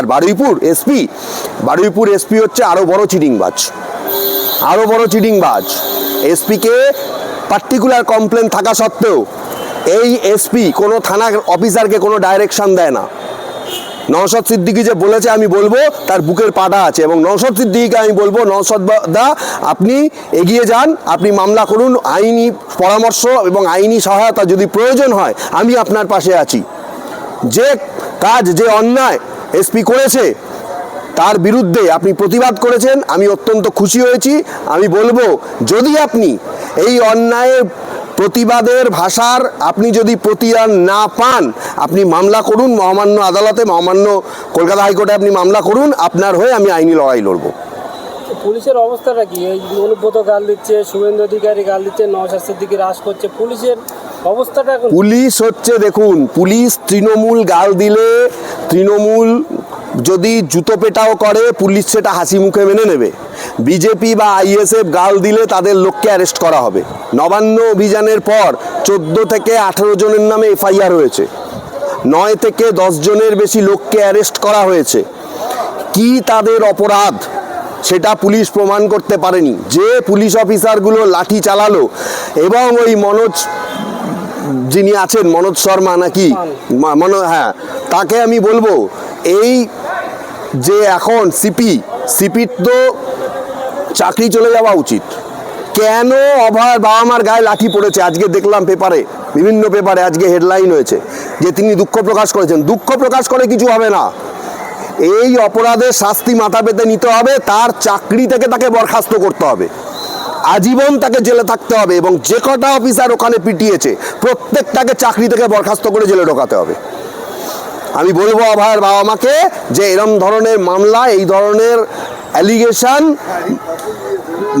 আর Baruipur SP Baruipur SP হচ্ছে আরও বড় চিটিংবাজ। আরও বড় চিটিংবাজ। এসপিকে পার্টিকুলার কমপ্লেন থাকা সত্ত্বেও এই এসপি কোনো থানা অফিসারকে কোনো ডাইরেকশন দেয় না। নওশাদ সিদ্দিকি যে বলেছে, আমি বলব, তার বুকের পাটা আছে এবং নওশাদ সিদ্দিকিকে আমি বলব, নওশাদ দা, আপনি এগিয়ে যান, আপনি মামলা করুন, আইনি পরামর্শ এবং আইনি সহায়তা যদি প্রয়োজন হয়, আমি আপনার পাশে আছি। যে কাজ, যে অন্যায় এসপি করেছে তার বিরুদ্ধে আপনি প্রতিবাদ করেছেন আমি অত্যন্ত খুশি হয়েছি। আমি বলব যদি আপনি এই অন্যায়ের প্রতিবাদের ভাষার আপনি যদি প্রতিদান না পান আপনি মামলা করুন মহামান্য আদালতে মহামান্য কলকাতা হাইকোর্টে আপনি মামলা করুন আপনার হয়ে আমি আইনি লড়াই লড়ব। পুলিশের অবস্থাটা কি? এই অনুব্রত গাল দিচ্ছে শুভেন্দু অধিকারী গাল দিচ্ছে নওশাদ দিকে হ্রাস করছে পুলিশের অবস্থাটা পুলিশ হচ্ছে দেখুন পুলিশ তৃণমূল গাল দিলে তৃণমূল যদি জুতো পেটাও করে, পুলিশ সেটা হাসি মুখে মেনে নেবে। বিজেপি বা আইএসএফ গাল দিলে তাদের লোককে অ্যারেস্ট করা হবে। নবান্ন অভিযানের পর চোদ্দ থেকে আঠেরো জনের নামে এফআইআর হয়েছে। নয় থেকে দশ জনের বেশি লোককে অ্যারেস্ট করা হয়েছে। কি তাদের অপরাধ, সেটা পুলিশ প্রমাণ করতে পারেনি। যে পুলিশ অফিসারগুলো লাঠি চালালো এবং ওই মনোজ যিনি আছেন মনোজ শর্মা নাকি? মনো হ্যাঁ। তাকে আমি বলব এই যে এখন সিপি সিপির তো চাকরি চলে যাওয়া উচিত। কেন অভয় বাবা মার গায়ে লাঠি পড়েছে? আজকে দেখলাম পেপারে বিভিন্ন পেপারে আজকে হেডলাইন হয়েছে যে তিনি দুঃখ প্রকাশ করেছেন। দুঃখ প্রকাশ করে কিছু হবে না। এই অপরাধের শাস্তি মাথা পেতে নিতে হবে তার চাকরি থেকে তাকে বরখাস্ত করতে হবে। আজীবন তাকে জেলে থাকতে হবে এবং যে কটা অফিসার ওখানে পিটিয়েছে, প্রত্যেকটাকে চাকরি থেকে বরখাস্ত করে জেলে ঢোকাতে হবে। আমি বলব আবার বাবা মাকে যে এরম ধরনের মামলা, এই ধরনের অ্যালিগেশন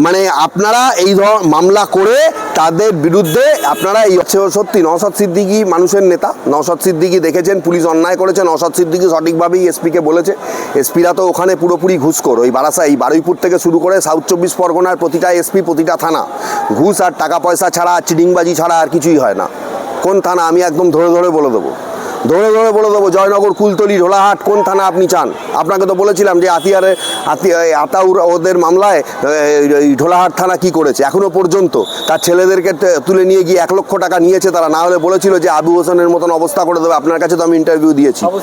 মানে আপনারা এই ধর মামলা করে তাদের বিরুদ্ধে আপনারা এই হচ্ছে সত্যি নওশাদ সিদ্দিকি মানুষের নেতা, নওশাদ সিদ্দিকি দেখেছেন, পুলিশ অন্যায় করেছে, নওশাদ সিদ্দিকি সঠিকভাবেই এসপিকে বলেছে। এসপিরা তো ওখানে পুরোপুরি ঘুষখোর ওই বারাসা এই বারুইপুর থেকে শুরু করে সাউথ চব্বিশ পরগনার প্রতিটা এসপি, প্রতিটা থানা। ঘুষ আর টাকা পয়সা ছাড়া আর চিডিংবাজি ছাড়া আর কিছুই হয় না। কোন থানা, আমি একদম ধরে ধরে বলে দেবো। ধরে ধরে বলে দেবো জয়নগর কুলতলি ঢোলাহাট কোন থানা আপনি চান? আপনাকে তো বলেছিলাম যে আতিয়ারে আতি আতাউর ওদের মামলায় ঢোলাহাট থানা কি করেছে? এখনও পর্যন্ত। তার ছেলেদেরকে তুলে নিয়ে গিয়ে এক লক্ষ টাকা নিয়েছে তারা। না হলে বলেছিল যে আবু হোসেনের মতন অবস্থা করে দেবে। আপনার কাছে তো আমি ইন্টারভিউ দিয়েছি। আবু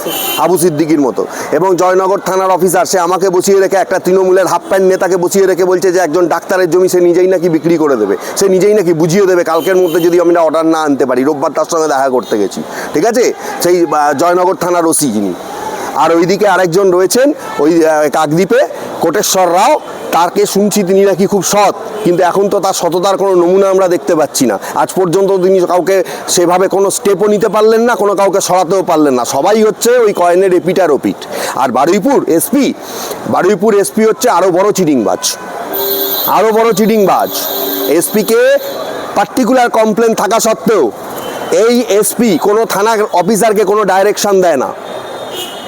আবু সিদ্দিকির মতো। এবং জয়নগর থানার অফিসার সে আমাকে বসিয়ে রেখে একটা তৃণমূলের হাফ প্যান্ট নেতাকে বসিয়ে রেখে বলছে যে একজন ডাক্তারের জমি সে নিজেই নাকি বিক্রি করে দেবে। সে নিজেই নাকি বুঝিয়ে দেবে। কালকের মধ্যে যদি আমরা অর্ডার না আনতে পারি রোববার তার সঙ্গে দেখা করতে গেছি। ঠিক আছে? সেই জয়নগর থানার ওসি যিনি। আর ওইদিকে আরেকজন রয়েছেন, ওই কাকদ্বীপে, কোটেশ্বর রাও। তাকে শুনছি তিনি নাকি খুব সৎ, কিন্তু এখন তো তার সততার কোনো নমুনা আমরা দেখতে পাচ্ছি না। আজ পর্যন্ত তিনি কাউকে সেভাবে কোনো স্টেপও নিতে পারলেন না, কোনো কাউকে সরাতেও পারলেন না। সবাই হচ্ছে ওই কয়েনের এপিটার ওপিট আর বারুইপুর এসপি বারুইপুর এসপি হচ্ছে আরও বড় চিটিংবাজ। আরও বড় চিটিংবাজ। এসপিকে পার্টিকুলার কমপ্লেন থাকা সত্ত্বেও এই এসপি কোনো থানা অফিসারকে কোনো ডাইরেকশন দেয় না।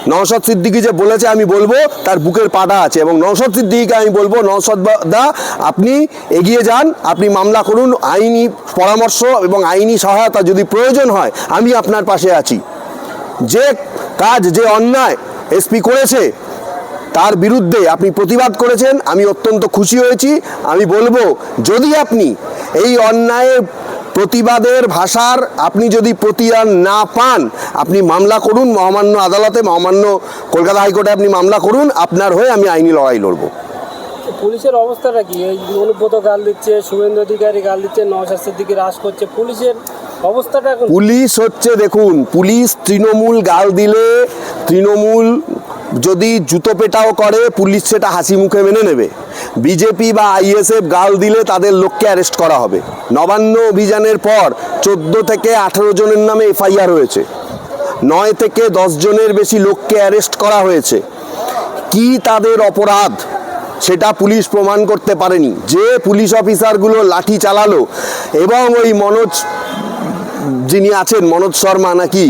নওশাদ সিদ্দিকি যে বলেছে, আমি বলব, তার বুকের পাটা আছে। এবং নওশাদ সিদ্দিকিকে আমি বলব, নওশাদ দা, আপনি এগিয়ে যান, আপনি মামলা করুন, আইনি পরামর্শ এবং আইনি সহায়তা যদি প্রয়োজন হয়, আমি আপনার পাশে আছি। যে কাজ, যে অন্যায় এসপি করেছে, তার বিরুদ্ধে আপনি প্রতিবাদ করেছেন, আমি অত্যন্ত খুশি হয়েছি। আমি বলব, যদি আপনি এই অন্যায়ের প্রতিবাদের ভাষার আপনি যদি প্রতিদান না পান আপনি মামলা করুন মহামান্য আদালতে মহামান্য কলকাতা হাইকোর্টে আপনি মামলা করুন আপনার হয়ে আমি আইনি লড়াই লড়বো। পুলিশের অবস্থাটা কি? এই অনুব্রত গাল দিচ্ছে শুভেন্দু অধিকারী গাল দিচ্ছে নওশাদ দিকে রাজ করছে পুলিশের অবস্থাটা পুলিশ হচ্ছে দেখুন পুলিশ তৃণমূল গাল দিলে তৃণমূল যদি জুতো পেটাও করে, পুলিশ সেটা হাসি মুখে মেনে নেবে। বিজেপি বা আইএসএফ গাল দিলে তাদের লোককে অ্যারেস্ট করা হবে। নবান্ন অভিযানের পর চোদ্দ থেকে আঠেরো জনের নামে এফআইআর হয়েছে। নয় থেকে দশ জনের বেশি লোককে অ্যারেস্ট করা হয়েছে। কি তাদের অপরাধ, সেটা পুলিশ প্রমাণ করতে পারেনি। যে পুলিশ অফিসারগুলো লাঠি চালালো এবং ওই মনোজ যিনি আছেন, মনোজ শর্মা নাকি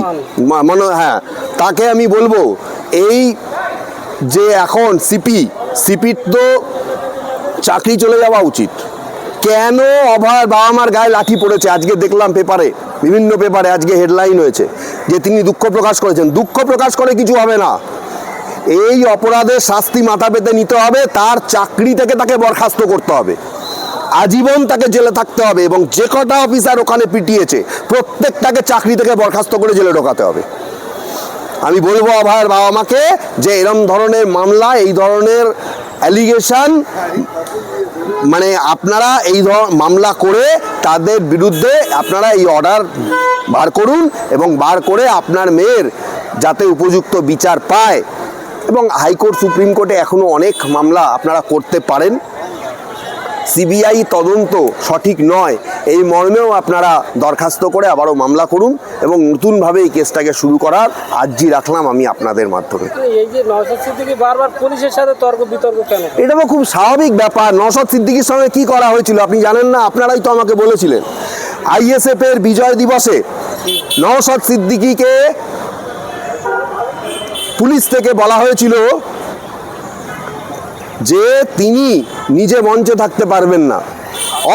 মনো হ্যাঁ তাকে আমি বলব এই যে এখন সিপি সিপির তো চাকরি চলে যাওয়া উচিত। কেন অভয় বাবা মার গায়ে লাঠি পড়েছে? আজকে দেখলাম পেপারে, বিভিন্ন পেপারে আজকে হেডলাইন হয়েছে যে তিনি দুঃখ প্রকাশ করেছেন। দুঃখ প্রকাশ করে কিছু হবে না। এই অপরাধের শাস্তি মাথা পেতে নিতে হবে, তার চাকরি থেকে তাকে বরখাস্ত করতে হবে। আজীবন তাকে জেলে থাকতে হবে এবং যে কটা অফিসার ওখানে পিটিয়েছে, প্রত্যেকটাকে চাকরি থেকে বরখাস্ত করে জেলে ঢোকাতে হবে। আমি বলব অভয়ের বাবা মাকে যে এরম ধরনের মামলা, এই ধরনের অ্যালিগেশন মানে আপনারা এই ধর, মামলা করে তাদের বিরুদ্ধে আপনারা এই অর্ডার বার করুন এবং বার করে আপনার মেয়ের যাতে উপযুক্ত বিচার পায়। এবং হাইকোর্ট, সুপ্রিম কোর্টে এখনও অনেক মামলা আপনারা করতে পারেন। সিবিআই তদন্ত সঠিক নয় এই মর্মেও আপনারা দরখাস্ত করে আবারও মামলা করুন এবং নতুনভাবে এই কেসটাকে শুরু করার আর্জি রাখলাম আমি আপনাদের মাধ্যমে? এটা তো খুব স্বাভাবিক ব্যাপার। নসদ সিদ্দিকির সঙ্গে কি করা হয়েছিল আপনি জানেন না? আপনারাই তো আমাকে বলেছিলেন। আইএসএফ এর বিজয় দিবসে নওশদ সিদ্দিকিকে পুলিশ থেকে বলা হয়েছিল যে তিনি নিজে মঞ্চে থাকতে পারবেন না।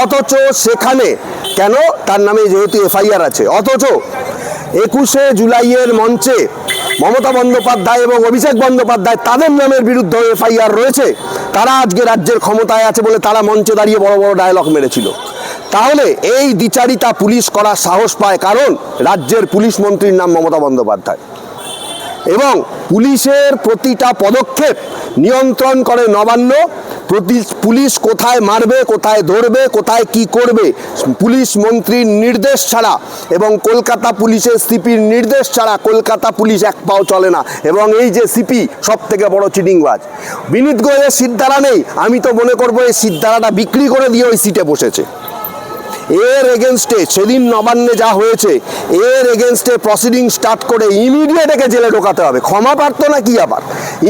অথচ সেখানে কেন? তার নামে যেহেতু এফআইআর আছে। অথচ একুশে জুলাইয়ের মঞ্চে মমতা বন্দ্যোপাধ্যায় এবং অভিষেক বন্দ্যোপাধ্যায় তাদের নামের বিরুদ্ধে এফআইআর রয়েছে। তারা আজকে রাজ্যের ক্ষমতায় আছে বলে তারা মঞ্চে দাঁড়িয়ে বড় বড় ডায়লগ মেরেছিল। তাহলে এই দ্বিচারিতা পুলিশ করার সাহস পায় কারণ রাজ্যের পুলিশ মন্ত্রীর নাম মমতা বন্দ্যোপাধ্যায়। এবং পুলিশের প্রতিটা পদক্ষেপ নিয়ন্ত্রণ করে নবান্ন। পুলিশ কোথায় মারবে, কোথায় ধরবে, কোথায় কি করবে, পুলিশ মন্ত্রীর নির্দেশ ছাড়া এবং কলকাতা পুলিশের সিপির নির্দেশ ছাড়া কলকাতা পুলিশ এক পাও চলে না। এবং এই যে সিপি সব থেকে বড় চিটিংবাজ। বিনীত গোয়েলের সিদ্ধারা নেই। আমি তো মনে করব এই সিদ্ধারাটা বিক্রি করে দিয়ে ওই সিটে বসেছে। এর এগেনস্টে সেদিন নবান্নে যা হয়েছে, এর এগেনস্টে প্রসিডিং স্টার্ট করে ইমিডিয়েট একে জেলে ঢোকাতে হবে। ক্ষমা পারত না কি আবার?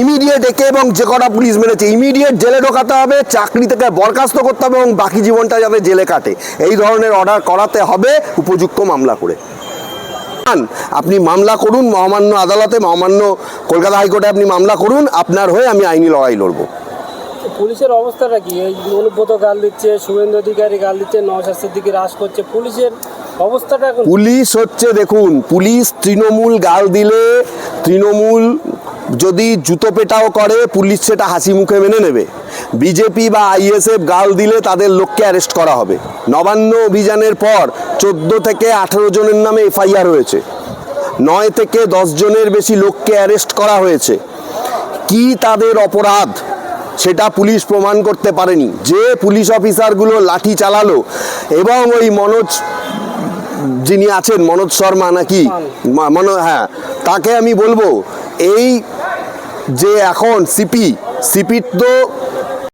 ইমিডিয়েট একে এবং যে কটা পুলিশ মেরেছে ইমিডিয়েট জেলে ঢোকাতে হবে, চাকরি থেকে বরখাস্ত করতে হবে এবং বাকি জীবনটা যাতে জেলে কাটে। এই ধরনের অর্ডার করাতে হবে উপযুক্ত মামলা করে। আপনি মামলা করুন, মহামান্য আদালতে, মহামান্য কলকাতা হাইকোর্টে আপনি মামলা করুন, আপনার হয়ে আমি আইনি লড়াই লড়বো। পুলিশের অবস্থাটা কি? এই অনুব্রত গাল দিচ্ছে, শুভেন্দু অধিকারী গাল দিচ্ছে, নওশাদ দিকে রাজ করছে, পুলিশের অবস্থাটা পুলিশ হচ্ছে, দেখুন, পুলিশ তৃণমূল গাল দিলে তৃণমূল যদি জুতো পেটাও করে, পুলিশ সেটা হাসি মুখে মেনে নেবে। বিজেপি বা আইএসএফ গাল দিলে তাদের লোককে অ্যারেস্ট করা হবে। নবান্ন অভিযানের পর চোদ্দ থেকে আঠেরো জনের নামে এফআইআর হয়েছে। নয় থেকে দশ জনের বেশি লোককে অ্যারেস্ট করা হয়েছে। কি তাদের অপরাধ? সেটা পুলিশ প্রমাণ করতে পারেনি। যে পুলিশ অফিসারগুলো লাঠি চালালো এবং ওই মনোজ যিনি আছেন মনোজ শর্মা নাকি? মনো হ্যাঁ তাকে আমি বলব এই যে এখন সিপি সিপির তো